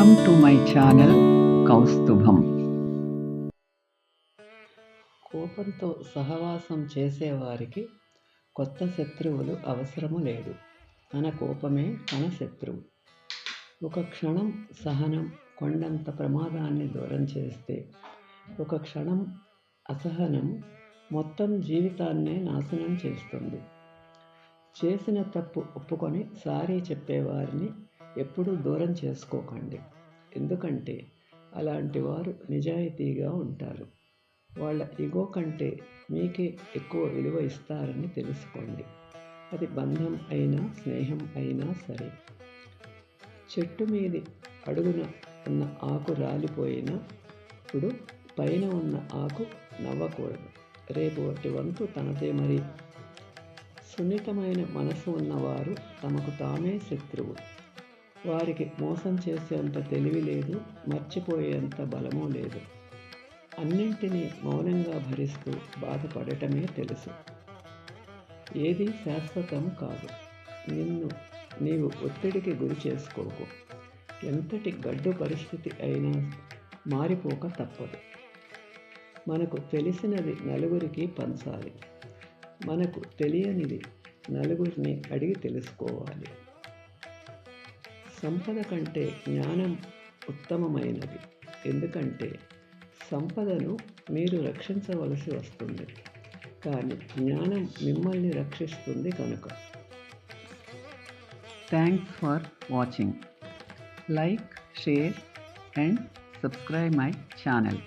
Welcome to my channel Kaustubham. కోపంతో సహవాసం చేసేవారికి కొత్త శత్రువులు అవసరము లేదు. మన కోపమే మన శత్రువు. ఒక క్షణం సహనం కొండంత ప్రమాదాన్ని దూరం చేస్తే ఒక క్షణం అసహనం మొత్తం జీవితాన్నే నాశనం చేస్తుంది. చేసిన తప్పు ఒప్పుకొని సారీ చెప్పేవారిని ఎప్పుడూ దూరం చేసుకోకండి. ఎందుకంటే అలాంటి వారు నిజాయితీగా ఉంటారు. వాళ్ళ ఇగో కంటే మీకే ఎక్కువ విలువ ఇస్తారని తెలుసుకోండి. అది బంధం అయినా స్నేహం అయినా సరే. చెట్టు మీది అడుగున ఉన్న ఆకు రాలిపోయినా ఇప్పుడు పైన ఉన్న ఆకు నవ్వకూడదు. రేపు ఒకటి వంతు తనదే మరి. సున్నితమైన మనసు ఉన్నవారు తమకు తామే శత్రువు. వారికి మోసం చేసేంత తెలివి లేదు మర్చిపోయేంత బలమూ లేదు. అన్నింటినీ మౌనంగా భరిస్తూ బాధపడటమే తెలుసు. ఏది శాశ్వతం కాదు. నిన్ను నీవు ఒత్తిడికి గురి చేసుకోకు. ఎంతటి గడ్డు పరిస్థితి అయినా మారిపోక తప్పదు. మనకు తెలిసినది నలుగురికి పంచాలి. మనకు తెలియనిది నలుగురిని అడిగి తెలుసుకోవాలి. సంపద కంటే జ్ఞానం ఉత్తమమైనది. ఎందుకంటే సంపదను మీరు రక్షించవలసి వస్తుంది. కానీ జ్ఞానం మిమ్మల్ని రక్షిస్తుంది కనుక. Thanks for watching like share and subscribe my channel